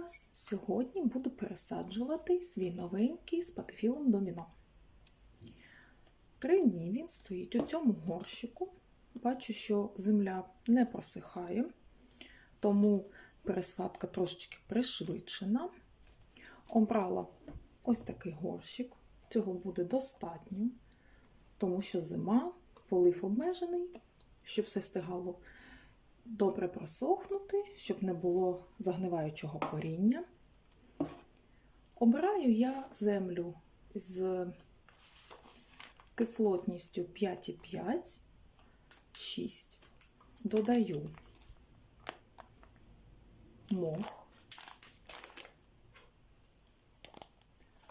вас! Сьогодні буду пересаджувати свій новенький з патефілом доміно. Три дні він стоїть у цьому горщику. Бачу, що земля не просихає, тому пересадка трошечки пришвидшена. Обрала ось такий горщик. Цього буде достатньо, тому що зима, полив обмежений, щоб все встигало добре просохнути, щоб не було загниваючого коріння. Обираю я землю з кислотністю 5,5, 6. Додаю мох.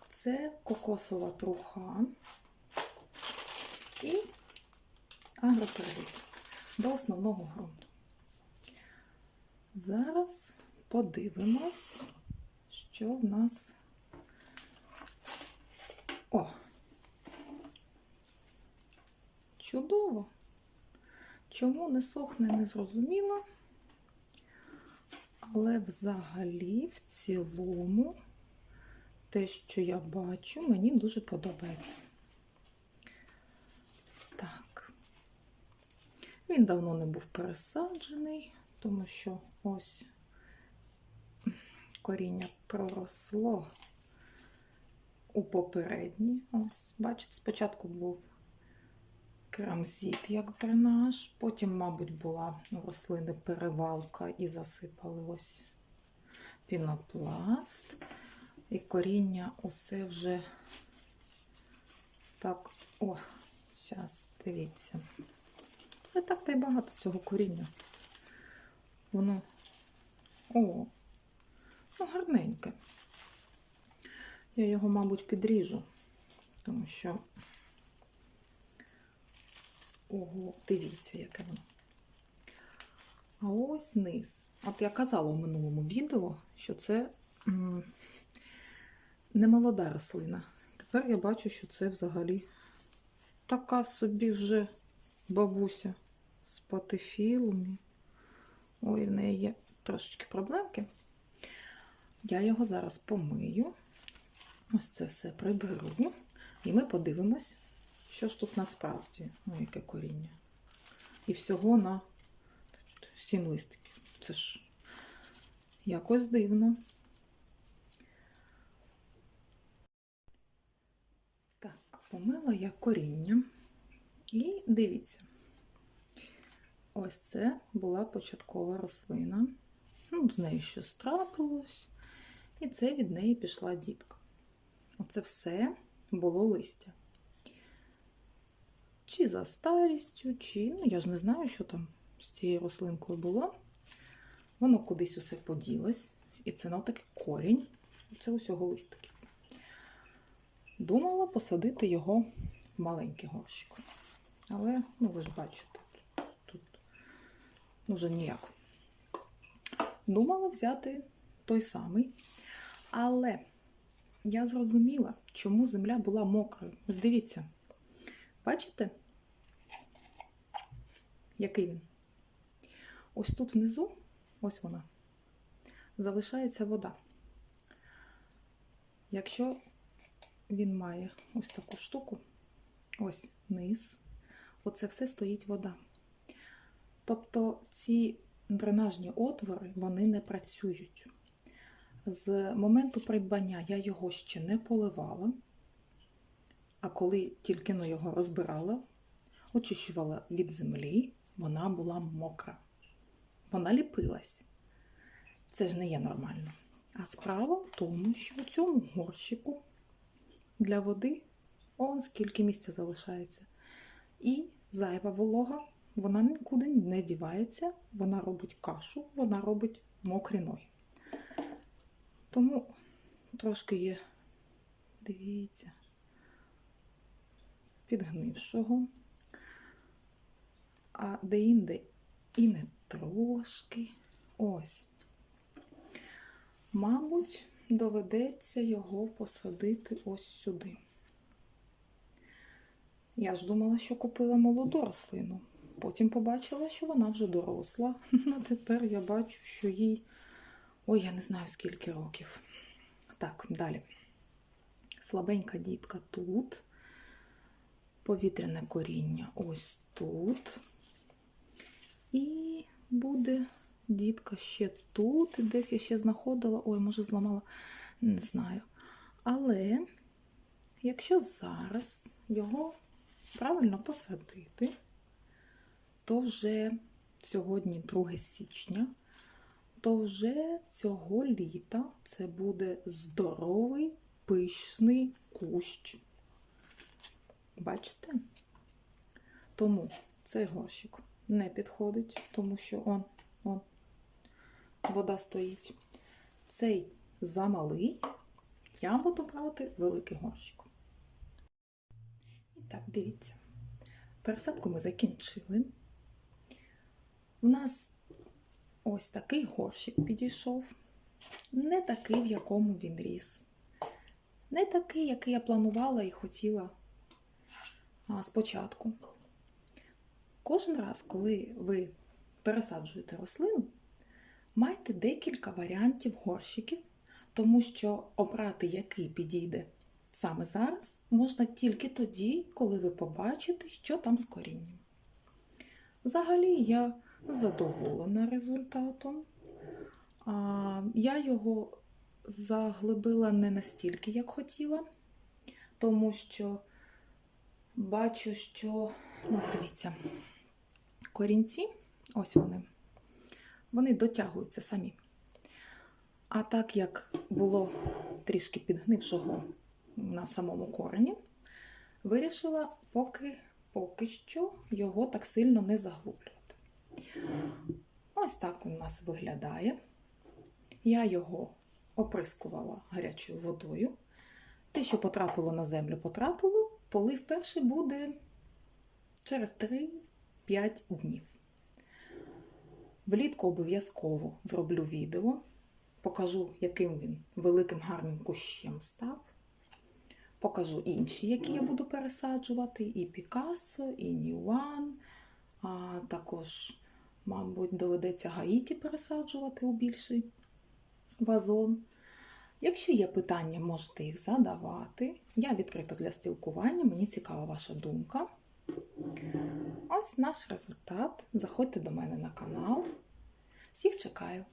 Це кокосова труха і агроперевід до основного ґрунту. Зараз подивимось, що в нас. О! Чудово! Чому не сохне, не зрозуміло. Але взагалі, в цілому, те, що я бачу, мені дуже подобається. Так, він давно не був пересаджений, тому що ось коріння проросло у попередній. Ось, бачите, спочатку був крамзіт як дренаж, потім, мабуть, була у рослини перевалка і засипали ось пінопласт. І коріння усе вже так, о, зараз, дивіться. Не так та й багато цього коріння. Воно, о, ну гарненьке. Я його, мабуть, підріжу, тому що, ого, дивіться, яке воно. А ось низ. От я казала в минулому відео, що це не молода рослина. Тепер я бачу, що це взагалі така собі вже бабуся з патефілом. Ой, в неї є трошечки проблемки. Я його зараз помию. Ось це все приберу. І ми подивимось, що ж тут насправді, ну, яке коріння. І всього на 7 листиків. Це ж якось дивно. Так, помила я коріння. І дивіться. Ось це була початкова рослина. Ну, з нею щось трапилось. І це від неї пішла дітка. Оце все було листя. Чи за старістю, чи, ну, я ж не знаю, що там з цією рослинкою було. Воно кудись усе поділось. І це ну, такий корінь. Це усього листики. Думала посадити його в маленький горщик. Але, ну, ви ж бачите, ну, вже ніяк. Думала взяти той самий. Але я зрозуміла, чому земля була мокрою. Ось дивіться, бачите, який він? Ось тут внизу, ось вона, залишається вода. Якщо він має ось таку штуку, ось низ, оце все стоїть вода. Тобто ці дренажні отвори, вони не працюють. З моменту придбання я його ще не поливала, а коли тільки но його розбирала, очищувала від землі, вона була мокра. Вона ліпилась. Це ж не є нормально. А справа в тому, що у цьому горщику для води он скільки місця залишається. І зайва волога, вона нікуди не дівається, вона робить кашу, вона робить мокрі ноги. Тому трошки є, дивіться, підгнившого, а де-інде і не трошки. Ось. Мабуть, доведеться його посадити ось сюди. Я ж думала, що купила молоду рослину. Потім побачила, що вона вже доросла. А тепер я бачу, що їй Ой, я не знаю скільки років. Так, далі. Слабенька дітка тут. Повітряне коріння ось тут. І буде дітка ще тут. Десь я ще знаходила. Ой, може, зламала, не знаю. Але якщо зараз його правильно посадити, то вже сьогодні 2 січня, то вже цього літа це буде здоровий пишний кущ. Бачите? Тому цей горщик не підходить, тому що он, он, вода стоїть. Цей замалий, я буду брати великий горщик. І так, дивіться. Пересадку ми закінчили. У нас ось такий горщик підійшов. Не такий, в якому він ріс. Не такий, який я планувала і хотіла спочатку. Кожен раз, коли ви пересаджуєте рослину, майте декілька варіантів горщиків, тому що обрати, який підійде саме зараз, можна тільки тоді, коли ви побачите, що там з корінням. Взагалі, я задоволена результатом. А, Я його заглибила не настільки, як хотіла, тому що бачу, що, ну, дивіться, корінці, ось вони, вони дотягуються самі. А так як було трішки підгнившого на самому корені, вирішила поки, поки що його так сильно не заглублювати. Ось так він у нас виглядає. Я його оприскувала гарячою водою. Те, що потрапило на землю, потрапило. Полив перший буде через 3-5 днів. Влітку обов'язково зроблю відео, покажу, яким він великим гарним кущем став. Покажу інші, які я буду пересаджувати: і Пікассо, і Ньюан, а також, мабуть, доведеться Гаїті пересаджувати у більший вазон. Якщо є питання, можете їх задавати. Я відкрита для спілкування, мені цікава ваша думка. Ось наш результат. Заходьте до мене на канал. Всіх чекаю!